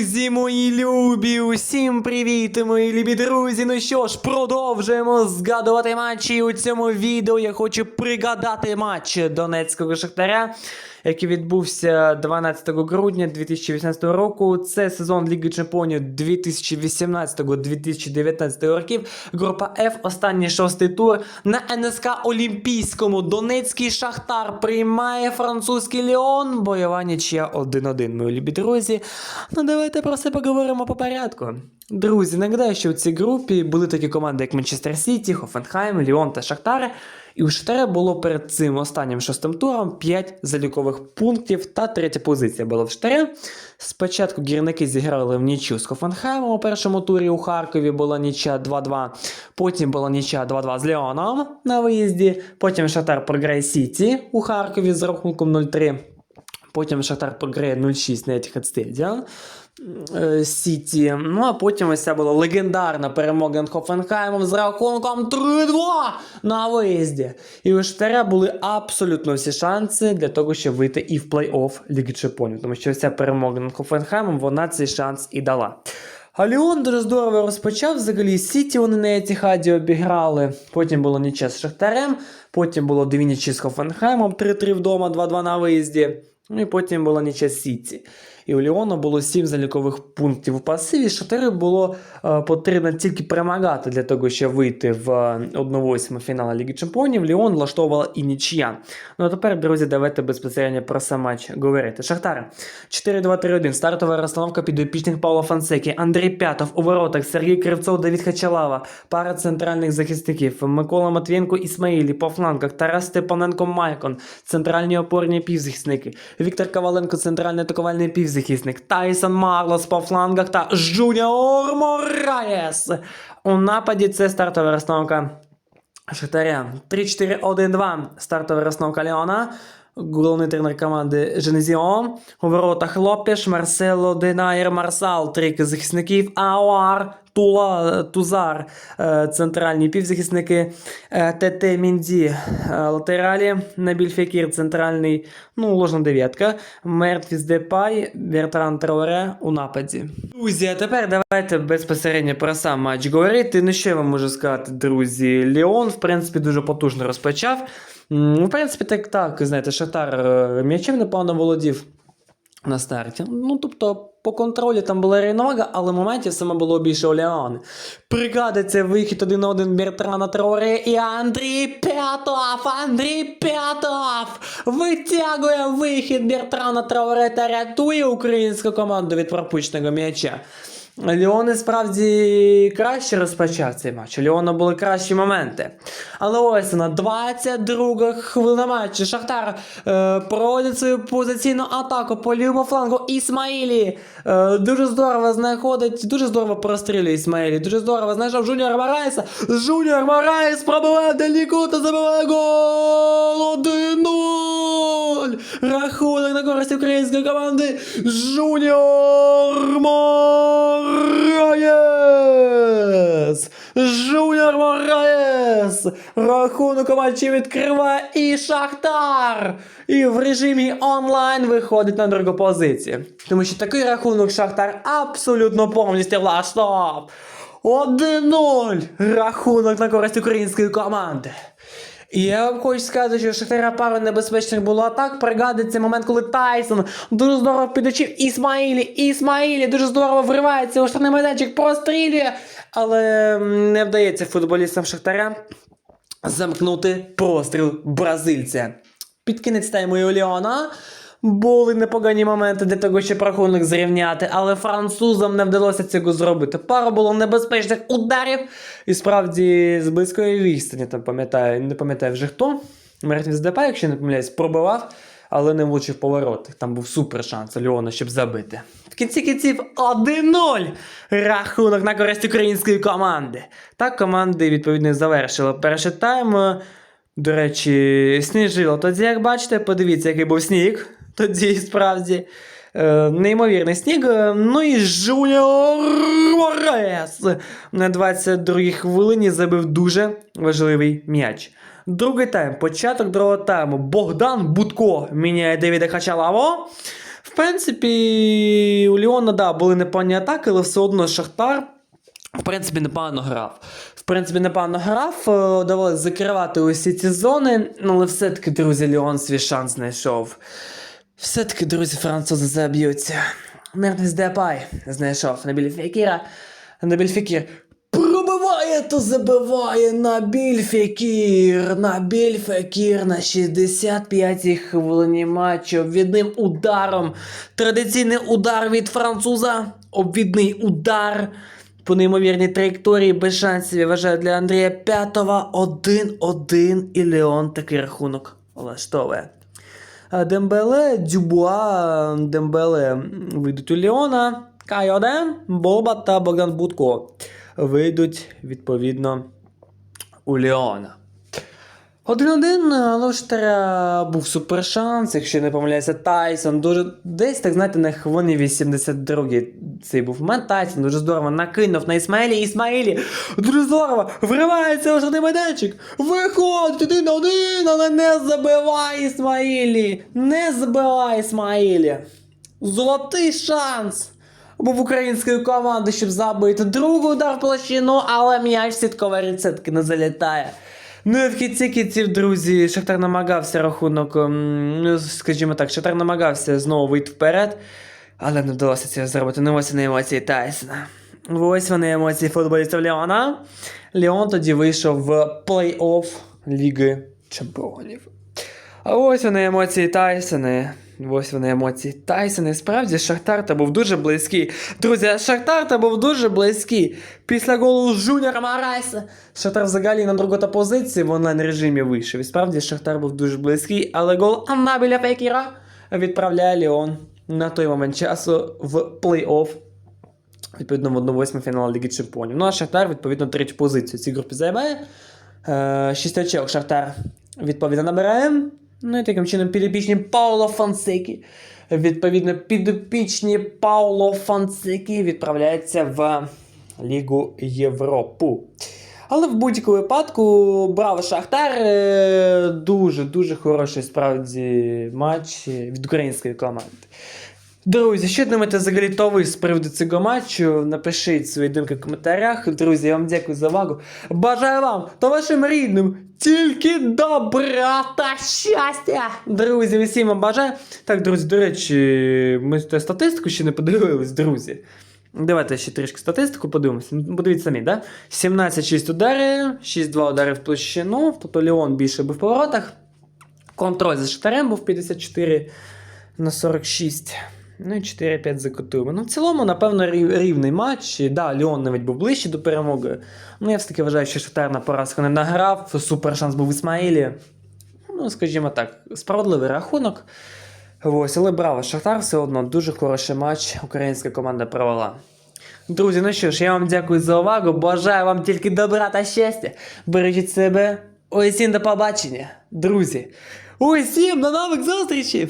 Друзі, мої любі, усім привіт, мої любі друзі. Ну що ж, продовжуємо згадувати матчі. У цьому відео я хочу пригадати матч Донецького Шахтаря, який відбувся 12 грудня 2018 року. Це сезон Ліги Чемпіонів 2018-2019 років. Група F, останній шостий тур на НСК Олімпійському. Донецький Шахтар приймає французький Ліон. Бойова нічия 1-1, мої любі друзі. Ну давайте про це поговоримо по порядку. Друзі, нагадаю, що в цій групі були такі команди, як Манчестер Сіті, Хофенхайм, Ліон та Шахтар. І у Шахтаря було перед цим останнім шостим туром 5 залікових пунктів та третя позиція була в Шахтаря. Спочатку гірники зіграли в нічю з Хофенхаймом у першому турі у Харкові була нічя 2-2. Потім була нічя 2-2 з Леоном на виїзді. Потім Шахтар програє Сіті у Харкові з рахунком 0-3. Потім Шахтар програє 0-6 на Etihad Stadium. Е, Сіті. Ну а потім ось ця була легендарна перемога над Хофенхаймом з рахунком 3-2 на виїзді. І у Шахтаря були абсолютно всі шанси для того, щоб вийти і в плей-офф Ліги Чемпіонів. Тому що ось ця перемога над Хофенхаймом вона цей шанс і дала. А Ліон дуже здорово розпочав. Взагалі Сіті вони на Етіхаді обіграли. Потім було ніче з Шахтарем, потім було дві нічі з Хофенхаймом, 3-3 вдома, 2-2 на виїзді. Ну і потім була ніче з Сіті. І у Ліона було 7 залікових пунктів у пасиві. Шахтарю було е, потрібно тільки перемагати для того, щоб вийти в е, 1-8 фіналу Ліги Чемпіонів. Ліон влаштовувала і нічия. Ну а тепер, друзі, давайте безпосередньо про сам матч говорити. Шахтар 4-2-3-1. Стартова розстановка підопічних Павла Фансекі. Андрій П'ятов у воротах, Сергій Кривцов, Давід Хачалава, пара центральних захисників, Микола Матвієнко Ісмаїлі по флангах, Тарас Степаненко Майкон, центральні опорні півзахисники, Віктор Коваленко, центральний атакувальний півзахисник, Тайсон Марлос по флангах та Жуніор Мораєс. У нападі це стартова розстановка Шахтаря. 3-4-1-2. Стартова розстановка Леона. Головний тренер команди Женезіон. У воротах Лопеш, Марсело, Денайр, Марсал. Трійки захисників. Ауар, Тула, Тузар. е, Центральні півзахисники. е, ТТ Мінді. е, Латералі. Набіль Фекір. Центральний. Ну, ложна дев'ятка. Мертвіс Депай. Бертран Траоре у нападі. Друзі, а тепер давайте безпосередньо про сам матч говорити. Ну, що я вам можу сказати, друзі? Леон, в принципі, дуже потужно розпочав. Ну, в принципі, так, так, знаєте, Шахтар е, м'ячем непогано володів на старті. Ну, тобто, по контролі там була рівновага, але моментів саме було більше у Леони. Пригадиться вихід один на один Бертрана Траоре і Андрій П'ятов! Андрій П'ятов! Витягує вихід Бертрана Траоре та рятує українську команду від пропущеного м'яча. Леон і справді краще розпочав цей матч. У Леона були кращі моменти. Але ось вона, 22 хвилина матчу. Шахтар е, проводить свою позиційну атаку по лівому флангу. Ісмаїлі е, дуже здорово знаходить, дуже здорово прострілює Ісмаїлі. Дуже здорово знайшов Жуніор Мараєса. Жуніор Мараєс пробиває дальніку та забиває гол 1-0. Рахунок на користь української команди. Жуніор Мораєс! Жуніор Мораєс! Рахунок у матчі відкриває і Шахтар! І в режимі онлайн виходить на другу позицію. Тому що такий рахунок Шахтар абсолютно повністю влаштовував. 1-0! Рахунок на користь української команди. Я вам хочу сказати, що Шахтаря пару небезпечних було атак. Пригадується момент, коли Тайсон дуже здорово підучив Ісмаїлі. Ісмаїлі дуже здорово вривається у штрафний майданчик, прострілює. Але не вдається футболістам Шахтаря замкнути простріл бразильця. Під кінець тайму Юліона. Були непогані моменти для того, щоб рахунок зрівняти, але французам не вдалося цього зробити. Пара було небезпечних ударів. І справді з близької відстані, там пам'ятаю, не пам'ятаю вже хто. Мертвіс Депа, якщо не помиляюсь, пробивав, але не влучив повороти. Там був супер шанс Леона, щоб забити. В кінці кінців 1-0 рахунок на користь української команди. Так команди відповідно завершили перший тайм. До речі, сніжило. Тоді, як бачите, подивіться, який був сніг. Тоді справді. Е, неймовірний сніг. Ну і Жуніор Морес на 22-й хвилині забив дуже важливий м'яч. Другий тайм, початок другого тайму. Богдан Будко міняє Девіда Хачалаво. В принципі, у Ліона, да, були непогані атаки, але все одно Шахтар. В принципі, непогано грав. В принципі, непогано грав, е, закривати усі ці зони, ну, але все-таки, друзі, Ліон свій шанс знайшов. Все-таки, друзі, французи заб'ються. Мернес Депай знайшов Набіль Фекіра. Набіль Фекір пробиває, то забиває Набіль Фекір. Набіль Фекір на 65-й хвилині матчу обвідним ударом. Традиційний удар від француза. Обвідний удар. По неймовірній траєкторії без шансів я вважаю для Андрія П'ятова 1-1 і Леон такий рахунок влаштовує. А Дембеле, Дюбуа, Дембеле вийдуть у Ліона, Кайоден, Боба та Богдан Будко вийдуть відповідно у Ліона. 1-1, але у Штаря був супер шанс, якщо не помиляюся, Тайсон дуже десь, так знаєте, на хвилині 82 цей був момент. Тайсон дуже здорово накинув на Ісмаїлі. Ісмаїлі дуже здорово вривається у жодний майданчик. Виходить один на один, але не забивай Ісмаїлі. Не забивай Ісмаїлі. Золотий шанс. Був української команди, щоб забити другий удар в площину, але м'яч сіткової рецептки не залітає. Ну і в кінці кінців, друзі, Шахтар намагався рахунок, ем, ну, скажімо так, Шахтар намагався знову вийти вперед, але не вдалося цього зробити. Ну ось вони емоції Тайсона. Ось вони емоції футболістів Леона. Леон тоді вийшов в плей-офф Ліги Чемпіонів. А ось вони емоції Тайсона. Ось вони емоції Тайсона. І Справді Шахтар та був дуже близький. Друзі, Шахтар та був дуже близький. Після голу Жуніора Марайса. Шахтар взагалі на другу позиції в онлайн режимі вийшов. І справді Шахтар був дуже близький, але гол Аннабіля Фекіра відправляє Ліон на той момент часу в плей-офф. Відповідно, в 1-8 фінал Ліги Чемпіонів. Ну а Шахтар, відповідно, третю позицію цій групі займає. Е, Шість очок Шахтар відповідно набирає. Ну і таким чином підопічні Пауло Фонсекі. Відповідно, підопічні Пауло Фонсекі відправляються в Лігу Європу. Але в будь-якому випадку браво Шахтар. е, Дуже дуже хороший справді матч від української команди. Друзі, що думаєте взагалі то ви з приводу цього матчу? Напишіть свої думки в коментарях. Друзі, я вам дякую за увагу. Бажаю вам та вашим рідним тільки добра та щастя! Друзі, усім вам бажаю. Так, друзі, до речі, ми статистику ще не подивились, друзі. Давайте ще трішки статистику подивимося. Ну, Подивіться самі, да? 17-6 ударів, 6-2 удари в площину, тобто Леон більше був в поворотах. Контроль за Шахтарем був 54 на 46. Ну і 4-5 за Котуми. Ну, в цілому, напевно, рів- рівний матч. І, Да, Ліон навіть був ближче до перемоги. Ну, я все-таки вважаю, що Шахтар на поразку не награв. Супер шанс був Ісмаїлі. Ну, скажімо так, справедливий рахунок. Ось, але браво, Шахтар все одно дуже хороший матч. Українська команда провела. Друзі, ну що ж, я вам дякую за увагу. Бажаю вам тільки добра та щастя. Бережіть себе. Усім до побачення, друзі. Усім до нових зустрічей!